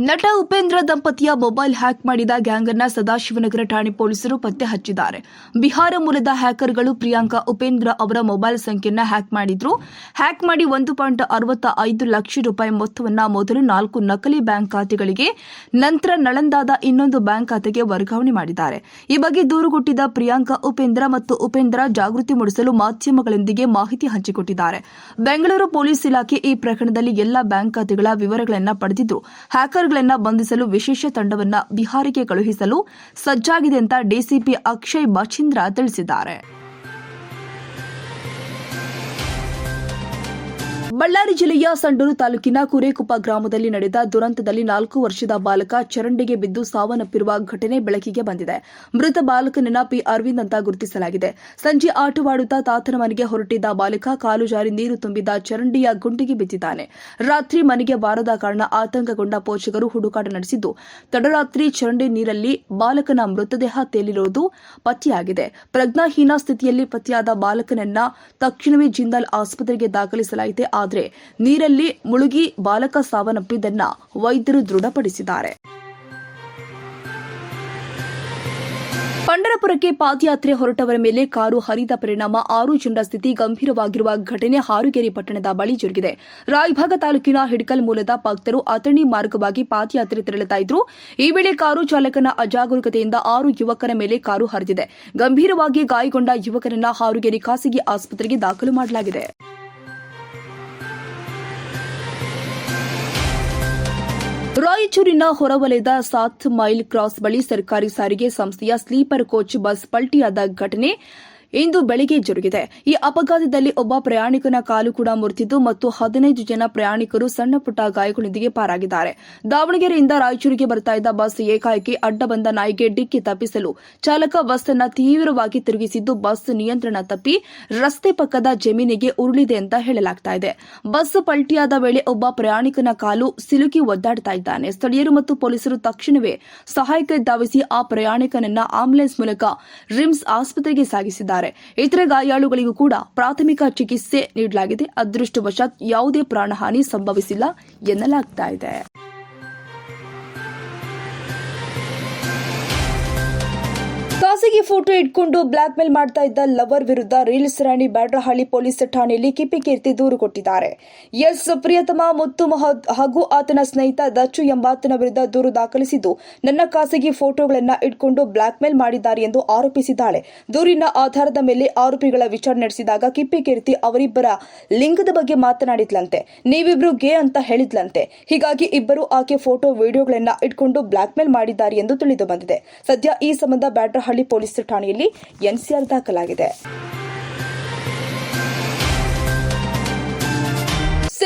ನಟ ಉಪೇಂದ್ರ ದಂಪತಿಯ mobile hack ಮಾಡಿದ ಗ್ಯಾಂಗ್ ಅನ್ನ ಸದಾಶಿವನಗರ ಠಾಣೆ ಪೊಲೀಸರು ಪತ್ತೆ ಹಚ್ಚಿದ್ದಾರೆ. ಬಿಹಾರ ಮೂಲದ ಹ್ಯಾಕರ್ಗಳು ಪ್ರಿಯಾಂಕಾ, ಉಪೇಂದ್ರ ಅವರ ಮೊಬೈಲ್ ಸಂಖ್ಯೆಯನ್ನ ಹ್ಯಾಕ್ ಮಾಡಿದ್ರು. ಹ್ಯಾಕ್ ಮಾಡಿ ಒಂದು ಪಾಯಿಂಟ್ ಅರವತ್ತ ಐದು ಲಕ್ಷ ರೂಪಾಯಿ ಮೊತ್ತವನ್ನ ಮೊದಲು ನಾಲ್ಕು ನಕಲಿ ಬ್ಯಾಂಕ್ ಖಾತೆಗಳಿಗೆ, ನಂತರ ನಳಂದಾದ ಇನ್ನೊಂದು ಬ್ಯಾಂಕ್ ಖಾತೆಗೆ ವರ್ಗಾವಣೆ ಮಾಡಿದ್ದಾರೆ. ಈ ಬಗ್ಗೆ ದೂರು ಕೊಟ್ಟಿದ್ದ ಪ್ರಿಯಾಂಕಾ, ಉಪೇಂದ್ರ ಮತ್ತು ಉಪೇಂದ್ರ ಜಾಗೃತಿ ಮೂಡಿಸಲು ಮಾಧ್ಯಮಗಳೊಂದಿಗೆ ಮಾಹಿತಿ ಹಂಚಿಕೊಟ್ಟಿದ್ದಾರೆ. ಬೆಂಗಳೂರು ಪೊಲೀಸ್ ಇಲಾಖೆ ಈ ಪ್ರಕರಣದಲ್ಲಿ ಎಲ್ಲಾ ಬ್ಯಾಂಕ್ ಖಾತೆಗಳ ವಿವರಗಳನ್ನು ಪಡೆದಿದ್ದು ಹ್ಯಾಕರ್ಗಳನ್ನ ಬಂಧಿಸಲು ವಿಶೇಷ ತಂಡವನ್ನ ಬಿಹಾರಿಗೆ ಕಳುಹಿಸಲು ಸಜ್ಜಾಗಿದೆ ಅಂತ ಡಿಸಿಪಿ ಅಕ್ಷಯ್ ಮಚಿಂದ್ರ ತಿಳಿಸಿದ್ದಾರೆ. ಬಳ್ಳಾರಿ ಜಿಲ್ಲೆಯ ಸಂಡೂರು ತಾಲೂಕಿನ ಕುರೇಕುಪ್ಪ ಗ್ರಾಮದಲ್ಲಿ ನಡೆದ ದುರಂತದಲ್ಲಿ ನಾಲ್ಕು ವರ್ಷದ ಬಾಲಕ ಚರಂಡಿಗೆ ಬಿದ್ದು ಸಾವನ್ನಪ್ಪಿರುವ ಘಟನೆ ಬೆಳಕಿಗೆ ಬಂದಿದೆ. ಮೃತ ಬಾಲಕನನ್ನ ಪಿ. ಅರವಿಂದ್ ಅಂತ ಗುರುತಿಸಲಾಗಿದೆ. ಸಂಜೆ ಆಟವಾಡುತ್ತಾ ತಾತನ ಮನೆಗೆ ಹೊರಟಿದ್ದ ಬಾಲಕ ಕಾಲು ಜಾರಿ ನೀರು ತುಂಬಿದ ಚರಂಡಿಯ ಗುಂಡಿಗೆ ಬಿದ್ದಿದ್ದಾನೆ. ರಾತ್ರಿ ಮನೆಗೆ ಬಾರದ ಕಾರಣ ಆತಂಕಗೊಂಡ ಪೋಷಕರು ಹುಡುಕಾಟ ನಡೆಸಿದ್ದು, ತಡರಾತ್ರಿ ಚರಂಡಿ ನೀರಲ್ಲಿ ಬಾಲಕನ ಮೃತದೇಹ ತೇಲಿರುವುದು ಪತ್ತೆಯಾಗಿದೆ. ಪ್ರಜ್ಞಾಹೀನ ಸ್ಥಿತಿಯಲ್ಲಿ ಪತ್ತೆಯಾದ ಬಾಲಕನನ್ನ ತಕ್ಷಣವೇ ಜಿಂದಾಲ್ ಆಸ್ಪತ್ರೆಗೆ ದಾಖಲಿಸಲಾಗಿದೆ ಆದರೆ ನೀರಲ್ಲಿ ಮುಳುಗಿ ಬಾಲಕ ಸಾವನ್ನಪ್ಪಿದ್ದನ್ನ ವೈದ್ಯರು ದೃಢಪಡಿಸಿದ್ದಾರೆ. ಪಂಡರಪುರಕ್ಕೆ ಪಾದಯಾತ್ರೆ ಹೊರಟವರ ಮೇಲೆ ಕಾರು ಹರಿದ ಪರಿಣಾಮ ಆರು ಜನರ ಸ್ಥಿತಿ ಗಂಭೀರವಾಗಿರುವ ಘಟನೆ ಹಾರುಗೇರಿ ಪಟ್ಟಣದ ಬಳಿ ಜರುಗಿದೆ. ರಾಯಭಾಗ ತಾಲೂಕಿನ ಹಿಡ್ಕಲ್ ಮೂಲದ ಭಕ್ತರು ಅಥಣಿ ಮಾರ್ಗವಾಗಿ ಪಾದಯಾತ್ರೆ ತೆರಳುತ್ತಾ ಇದ್ರು. ಈ ವೇಳೆ ಕಾರು ಚಾಲಕನ ಅಜಾಗರೂಕತೆಯಿಂದ ಆರು ಯುವಕರ ಮೇಲೆ ಕಾರು ಹರಿದಿದೆ. ಗಂಭೀರವಾಗಿ ಗಾಯಗೊಂಡ ಯುವಕರನ್ನ ಹಾರುಗೇರಿ ಖಾಸಗಿ ಆಸ್ಪತ್ರೆಗೆ ದಾಖಲು ಮಾಡಲಾಗಿದೆ. ರಾಯಚೂರಿನ ಹೊರವಲಯದ ಸಾತ್ ಮೈಲ್ ಕ್ರಾಸ್ ಬಳಿ ಸರ್ಕಾರಿ ಸಾರಿಗೆ ಸಂಸ್ಥೆಯ ಸ್ಲೀಪರ್ ಕೋಚ್ ಬಸ್ ಪಲ್ಟಿಯಾದ ಘಟನೆ ಇಂದು ಬೆಳಿಗ್ಗೆ ಜರುಗಿದೆ. ಈ ಅಪಘಾತದಲ್ಲಿ ಒಬ್ಬ ಪ್ರಯಾಣಿಕನ ಕಾಲು ಕೂಡ ಮುರಿದಿದ್ದು ಮತ್ತು ಹದಿನೈದು ಜನ ಪ್ರಯಾಣಿಕರು ಸಣ್ಣ ಪುಟ್ಟ ಗಾಯಗಳೊಂದಿಗೆ ಪಾರಾಗಿದ್ದಾರೆ. ದಾವಣಗೆರೆಯಿಂದ ರಾಯಚೂರಿಗೆ ಬರ್ತಾ ಇದ್ದ ಬಸ್ ಏಕಾಏಕಿ ಅಡ್ಡ ಬಂದ ನಾಯಿಗೆ ಡಿಕ್ಕಿ ತಪ್ಪಿಸಲು ಚಾಲಕ ಬಸ್ ಅನ್ನ ತೀವ್ರವಾಗಿ ತಿರುಗಿಸಿದ್ದು ಬಸ್ ನಿಯಂತ್ರಣ ತಪ್ಪಿ ರಸ್ತೆ ಪಕ್ಕದ ಜಮೀನಿಗೆ ಉರುಳಿದೆ ಅಂತ ಹೇಳಲಾಗ್ತಾ ಇದೆ. ಬಸ್ ಪಲ್ಟಿಯಾದ ವೇಳೆ ಒಬ್ಬ ಪ್ರಯಾಣಿಕನ ಕಾಲು ಸಿಲುಕಿ ಒದ್ದಾಡ್ತಾ ಇದ್ದಾನೆ. ಸ್ಥಳೀಯರು ಮತ್ತು ಪೊಲೀಸರು ತಕ್ಷಣವೇ ಸಹಾಯಕ ಧಾವಿಸಿ ಆ ಪ್ರಯಾಣಿಕನನ್ನ ಆಂಬ್ಯುಲೆನ್ಸ್ ಮೂಲಕ ರಿಮ್ಸ್ ಆಸ್ಪತ್ರೆಗೆ ಸಾಗಿಸಿದ್ದಾರೆ. ಇತರೆ ಗಾಯಾಳುಗಳಿಗೂ ಕೂಡ ಪ್ರಾಥಮಿಕ ಚಿಕಿತ್ಸೆ ನೀಡಲಾಗಿದೆ. ಅದೃಷ್ಟವಶಾತ್ ಯಾವುದೇ ಪ್ರಾಣಹಾನಿ ಸಂಭವಿಸಿಲ್ಲ ಎನ್ನಲಾಗ್ತಾ ಇದೆ. ಖಾಸಗಿ ಫೋಟೋ ಇಟ್ಕೊಂಡು ಬ್ಲಾಕ್ ಮೇಲ್ ಮಾಡ್ತಾ ಇದ್ದ ಲವರ್ ವಿರುದ್ಧ ರೀಲ್ಸ್ ರಾಣಿ ಬ್ಯಾಡ್ರಹಳ್ಳಿ ಪೊಲೀಸ್ ಠಾಣೆಯಲ್ಲಿ ಕಿಪಿಕೀರ್ತಿ ದೂರು ಕೊಟ್ಟಿದ್ದಾರೆ. ಎಸ್ ಪ್ರಿಯತಮ ಮುತ್ತು ಮಹದ್ ಹಾಗೂ ಆತನ ಸ್ನೇಹಿತ ದಚ್ಚು ಎಂಬಾತನ ವಿರುದ್ಧ ದೂರು ದಾಖಲಿಸಿದ್ದು, ನನ್ನ ಖಾಸಗಿ ಫೋಟೋಗಳನ್ನ ಇಟ್ಕೊಂಡು ಬ್ಲಾಕ್ ಮೇಲ್ ಮಾಡಿದ್ದಾರೆ ಎಂದು ಆರೋಪಿಸಿದ್ದಾಳೆ. ದೂರಿನ ಆಧಾರದ ಮೇಲೆ ಆರೋಪಿಗಳ ವಿಚಾರಣೆ ನಡೆಸಿದಾಗ ಕಿಪ್ಪಿಕೀರ್ತಿ ಅವರಿಬ್ಬರ ಲಿಂಗದ ಬಗ್ಗೆ ಮಾತನಾಡಿದ್ಲಂತೆ. ನೀವಿಬ್ರು ಗೇ ಅಂತ ಹೇಳಿದ್ಲಂತೆ. ಹೀಗಾಗಿ ಇಬ್ಬರು ಆಕೆ ಫೋಟೋ, ವಿಡಿಯೋಗಳನ್ನ ಇಟ್ಕೊಂಡು ಬ್ಲಾಕ್ ಮೇಲ್ ಮಾಡಿದ್ದಾರೆ ಎಂದು ತಿಳಿದು ಬಂದಿದೆ. ಸದ್ಯ ಈ ಸಂಬಂಧ ಬ್ಯಾಡ್ರಹಳ್ಳಿ ಪೊಲೀಸ್ ಠಾಣೆಯಲ್ಲಿ ಎನ್ಸಿಆರ್ ದಾಖಲಾಗಿದೆ.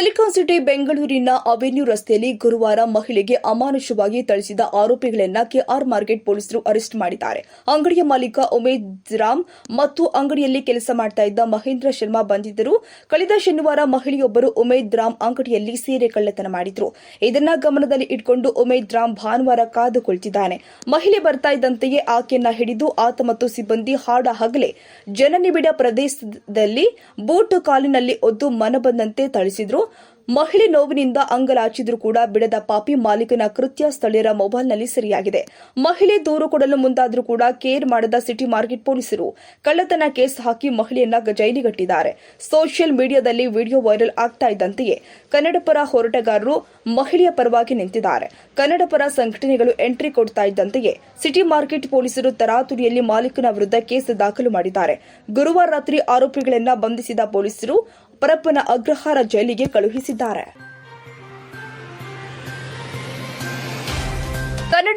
ಸಿಲಿಕಾನ್ ಸಿಟಿ ಬೆಂಗಳೂರಿನ ಅವೆನ್ಯೂ ರಸ್ತೆಯಲ್ಲಿ ಗುರುವಾರ ಮಹಿಳೆಗೆ ಅಮಾನುಷವಾಗಿ ಥಳಿಸಿದ ಆರೋಪಿಗಳನ್ನ ಕೆಆರ್ ಮಾರ್ಕೆಟ್ ಪೊಲೀಸರು ಅರೆಸ್ಟ್ ಮಾಡಿದ್ದಾರೆ. ಅಂಗಡಿಯ ಮಾಲೀಕ ಉಮೇದ್ ರಾಮ್ ಮತ್ತು ಅಂಗಡಿಯಲ್ಲಿ ಕೆಲಸ ಮಾಡ್ತಾ ಇದ್ದ ಮಹೇಂದ್ರ ಶರ್ಮಾ ಬಂಧಿತರು. ಕಳೆದ ಶನಿವಾರ ಮಹಿಳೆಯೊಬ್ಬರು ಉಮೇದ್ ರಾಮ್ ಅಂಗಡಿಯಲ್ಲಿ ಸೀರೆ ಕಳ್ಳತನ ಮಾಡಿದ್ರು. ಇದನ್ನ ಗಮನದಲ್ಲಿ ಇಟ್ಕೊಂಡು ಉಮೇದ್ ರಾಮ್ ಭಾನುವಾರ ಕಾದು ಕುಳಿತಿದ್ದಾನೆ ಮಹಿಳೆ ಬರ್ತಾ ಇದ್ದಂತೆಯೇ ಆಕೆಯನ್ನ ಹಿಡಿದು ಆತ ಮತ್ತು ಸಿಬ್ಬಂದಿ ಹಾಡ ಹಗಲೇ ಜನನಿಬಿಡ ಪ್ರದೇಶದಲ್ಲಿ ಬೂಟು ಕಾಲಿನಲ್ಲಿ ಒದ್ದು ಮನಬಂದಂತೆ ಥಳಿಸಿದ್ರು. ಮಹಿಳೆ ನೋವಿನಿಂದ ಅಂಗಲಾಚಿದ್ರೂ ಕೂಡ ಬಿಡದ ಪಾಪಿ ಮಾಲೀಕನ ಕೃತ್ಯ ಸ್ಥಳೀಯರ ಮೊಬೈಲ್ನಲ್ಲಿ ಸೆರೆಯಾಗಿದೆ. ಮಹಿಳೆ ದೂರು ಕೊಡಲು ಮುಂದಾದ್ರೂ ಕೂಡ ಕೇರ್ ಮಾಡದ ಸಿಟಿ ಮಾರ್ಕೆಟ್ ಪೊಲೀಸರು ಕಳ್ಳತನ ಕೇಸ್ ಹಾಕಿ ಮಹಿಳೆಯನ್ನ ಜೈಲಿಗಟ್ಟಿದ್ದಾರೆ. ಸೋಷಿಯಲ್ ಮೀಡಿಯಾದಲ್ಲಿ ವಿಡಿಯೋ ವೈರಲ್ ಆಗ್ತಾ ಇದ್ದಂತೆಯೇ ಕನ್ನಡ ಪರ ಹೋರಾಟಗಾರರು ಮಹಿಳೆಯ ಪರವಾಗಿ ನಿಂತಿದ್ದಾರೆ. ಕನ್ನಡ ಪರ ಸಂಘಟನೆಗಳು ಎಂಟ್ರಿ ಕೊಡ್ತಾ ಇದ್ದಂತೆಯೇ ಸಿಟಿ ಮಾರ್ಕೆಟ್ ಪೊಲೀಸರು ತರಾತುರಿಯಲ್ಲಿ ಮಾಲೀಕನ ವಿರುದ್ಧ ಕೇಸ್ ದಾಖಲು ಮಾಡಿದ್ದಾರೆ. ಗುರುವಾರ ರಾತ್ರಿ ಆರೋಪಿಗಳನ್ನ ಬಂಧಿಸಿದ ಪೊಲೀಸರು ಪರಪ್ಪನ ಅಗ್ರಹಾರ ಜೈಲಿಗೆ ಕಳುಹಿಸಿದ್ದಾರೆ.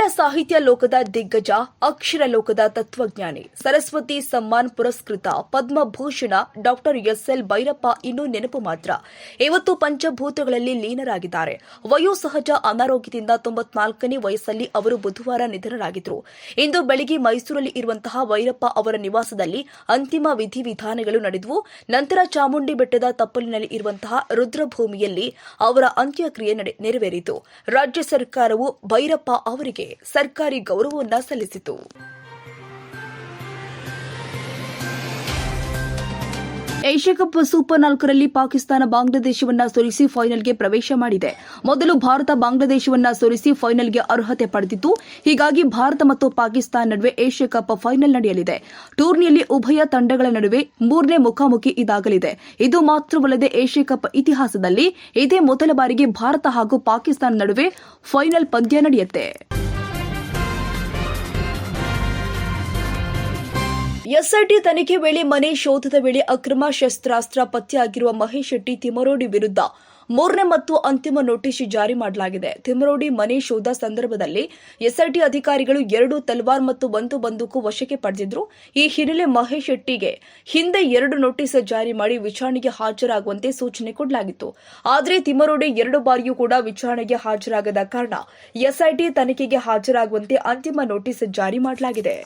ಕನ್ನಡ ಸಾಹಿತ್ಯ ಲೋಕದ ದಿಗ್ಗಜ, ಅಕ್ಷರ ಲೋಕದ ತತ್ವಜ್ಞಾನಿ, ಸರಸ್ವತಿ ಸಮ್ಮಾನ್ ಪುರಸ್ಕೃತ ಪದ್ಮಭೂಷಣ ಡಾಕ್ಟರ್ ಎಸ್ಎಲ್ ಭೈರಪ್ಪ ಇನ್ನೂ ನೆನಪು ಮಾತ್ರ. ಇವತ್ತು ಪಂಚಭೂತಗಳಲ್ಲಿ ಲೀನರಾಗಿದ್ದಾರೆ. ವಯೋಸಹಜ ಅನಾರೋಗ್ಯದಿಂದ ತೊಂಬತ್ನಾಲ್ಕನೇ ವಯಸ್ಸಲ್ಲಿ ಅವರು ಬುಧವಾರ ನಿಧನರಾಗಿದ್ದರು. ಇಂದು ಬೆಳಿಗ್ಗೆ ಮೈಸೂರಲ್ಲಿ ಇರುವಂತಹ ಭೈರಪ್ಪ ಅವರ ನಿವಾಸದಲ್ಲಿ ಅಂತಿಮ ವಿಧಿವಿಧಾನಗಳು ನಡೆದವು ನಂತರ ಚಾಮುಂಡಿ ಬೆಟ್ಟದ ತಪ್ಪಲಿನಲ್ಲಿ ಇರುವಂತಹ ರುದ್ರಭೂಮಿಯಲ್ಲಿ ಅವರ ಅಂತ್ಯಕ್ರಿಯೆ ನೆರವೇರಿತು. ರಾಜ್ಯ ಸರ್ಕಾರವು ಭೈರಪ್ಪ ಅವರಿಗೆ ಸರ್ಕಾರಿ ಗೌರವವನ್ನ ಸಲ್ಲಿಸಿತು. ಏಷ್ಯಾ ಕಪ್ ಸೂಪರ್ ನಾಲ್ಕರಲ್ಲಿ ಪಾಕಿಸ್ತಾನ ಬಾಂಗ್ಲಾದೇಶವನ್ನ ಸೋಲಿಸಿ ಫೈನಲ್ಗೆ ಪ್ರವೇಶ ಮಾಡಿದೆ. ಮೊದಲು ಭಾರತ ಬಾಂಗ್ಲಾದೇಶವನ್ನ ಸೋಲಿಸಿ ಫೈನಲ್ಗೆ ಅರ್ಹತೆ ಪಡೆದಿತ್ತು. ಹೀಗಾಗಿ ಭಾರತ ಮತ್ತು ಪಾಕಿಸ್ತಾನ ನಡುವೆ ಏಷ್ಯಾ ಕಪ್ ಫೈನಲ್ ನಡೆಯಲಿದೆ. ಟೂರ್ನಿಯಲ್ಲಿ ಉಭಯ ತಂಡಗಳ ನಡುವೆ ಮೂರನೇ ಮುಖಾಮುಖಿ ಇದಾಗಲಿದೆ. ಇದು ಮಾತ್ರವಲ್ಲದೆ ಏಷ್ಯಾ ಕಪ್ ಇತಿಹಾಸದಲ್ಲಿ ಇದೇ ಮೊದಲ ಬಾರಿಗೆ ಭಾರತ ಹಾಗೂ ಪಾಕಿಸ್ತಾನ ನಡುವೆ ಫೈನಲ್ ಪಂದ್ಯ ನಡೆಯುತ್ತೆ. ಎಸ್ಐಟಿ ತನಿಖೆ ವೇಳೆ ಮನೆ ಶೋಧದ ವೇಳೆ ಅಕ್ರಮ ಶಸ್ತ್ರಾಸ್ತ್ರ ಪತ್ತೆಯಾಗಿರುವ ಮಹೇಶ್ ಶೆಟ್ಟಿ ತಿಮರೋಡಿ ವಿರುದ್ಧ ಮೂರನೇ ಮತ್ತು ಅಂತಿಮ ನೋಟಿಸ್ ಜಾರಿ ಮಾಡಲಾಗಿದೆ. ತಿಮರೋಡಿ ಮನೆ ಶೋಧ ಸಂದರ್ಭದಲ್ಲಿ ಎಸ್ಐಟಿ ಅಧಿಕಾರಿಗಳು ಎರಡು ತಲ್ವಾರ್ ಮತ್ತು ಒಂದು ಬಂದೂಕು ವಶಕ್ಕೆ ಪಡೆದಿದ್ರು. ಈ ಹಿನ್ನೆಲೆ ಮಹೇಶ್ ಶೆಟ್ಟಿಗೆ ಹಿಂದೆ ಎರಡು ನೋಟಿಸ್ ಜಾರಿ ಮಾಡಿ ವಿಚಾರಣೆಗೆ ಹಾಜರಾಗುವಂತೆ ಸೂಚನೆ ಕೊಡಲಾಗಿತ್ತು. ಆದರೆ ತಿಮರೋಡಿ ಎರಡು ಬಾರಿಯೂ ಕೂಡ ವಿಚಾರಣೆಗೆ ಹಾಜರಾಗದ ಕಾರಣ ಎಸ್ಐಟಿ ತನಿಖೆಗೆ ಹಾಜರಾಗುವಂತೆ ಅಂತಿಮ ನೋಟಿಸ್ ಜಾರಿ ಮಾಡಲಾಗಿದೆ.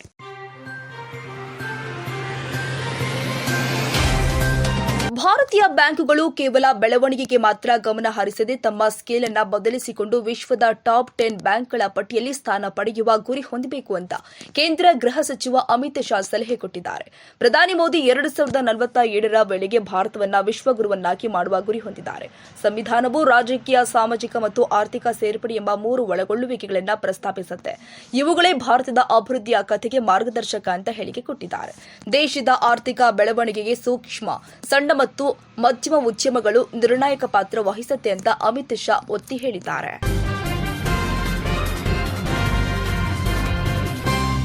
ಭಾರತೀಯ ಬ್ಯಾಂಕುಗಳು ಕೇವಲ ಬೆಳವಣಿಗೆಗೆ ಮಾತ್ರ ಗಮನ ಹರಿಸದೆ ತಮ್ಮ ಸ್ಕೇಲ್ ಅನ್ನ ಬದಲಿಸಿಕೊಂಡು ವಿಶ್ವದ ಟಾಪ್ ಟೆನ್ ಬ್ಯಾಂಕ್ಗಳ ಪಟ್ಟಿಯಲ್ಲಿ ಸ್ಥಾನ ಪಡೆಯುವ ಗುರಿ ಹೊಂದಬೇಕು ಅಂತ ಕೇಂದ್ರ ಗೃಹ ಸಚಿವ ಅಮಿತ್ ಶಾ ಸಲಹೆ ಕೊಟ್ಟಿದ್ದಾರೆ. ಪ್ರಧಾನಿ ಮೋದಿ ಎರಡು ಸಾವಿರದ ನಲವತ್ತ ಏಳರ ವೇಳೆಗೆ ಭಾರತವನ್ನ ವಿಶ್ವಗುರುವನ್ನಾಗಿ ಮಾಡುವ ಗುರಿ ಹೊಂದಿದ್ದಾರೆ. ಸಂವಿಧಾನವು ರಾಜಕೀಯ, ಸಾಮಾಜಿಕ ಮತ್ತು ಆರ್ಥಿಕ ಸೇರ್ಪಡೆ ಎಂಬ ಮೂರು ಒಳಗೊಳ್ಳುವಿಕೆಗಳನ್ನು ಪ್ರಸ್ತಾಪಿಸುತ್ತೆ. ಇವುಗಳೇ ಭಾರತದ ಅಭಿವೃದ್ಧಿಯ ಕಥೆಗೆ ಮಾರ್ಗದರ್ಶಕ ಅಂತ ಹೇಳಿಕೆ ಕೊಟ್ಟಿದ್ದಾರೆ. ದೇಶದ ಆರ್ಥಿಕ ಬೆಳವಣಿಗೆಗೆ ಸೂಕ್ಷ್ಮ, ಸಣ್ಣ ಮತ್ತು ಮಧ್ಯಮ ಉದ್ಯಮಗಳು ನಿರ್ಣಾಯಕ ಪಾತ್ರ ವಹಿಸುತ್ತೆ ಅಂತ ಅಮಿತ್ ಶಾ ಒತ್ತಿ ಹೇಳಿದ್ದಾರೆ.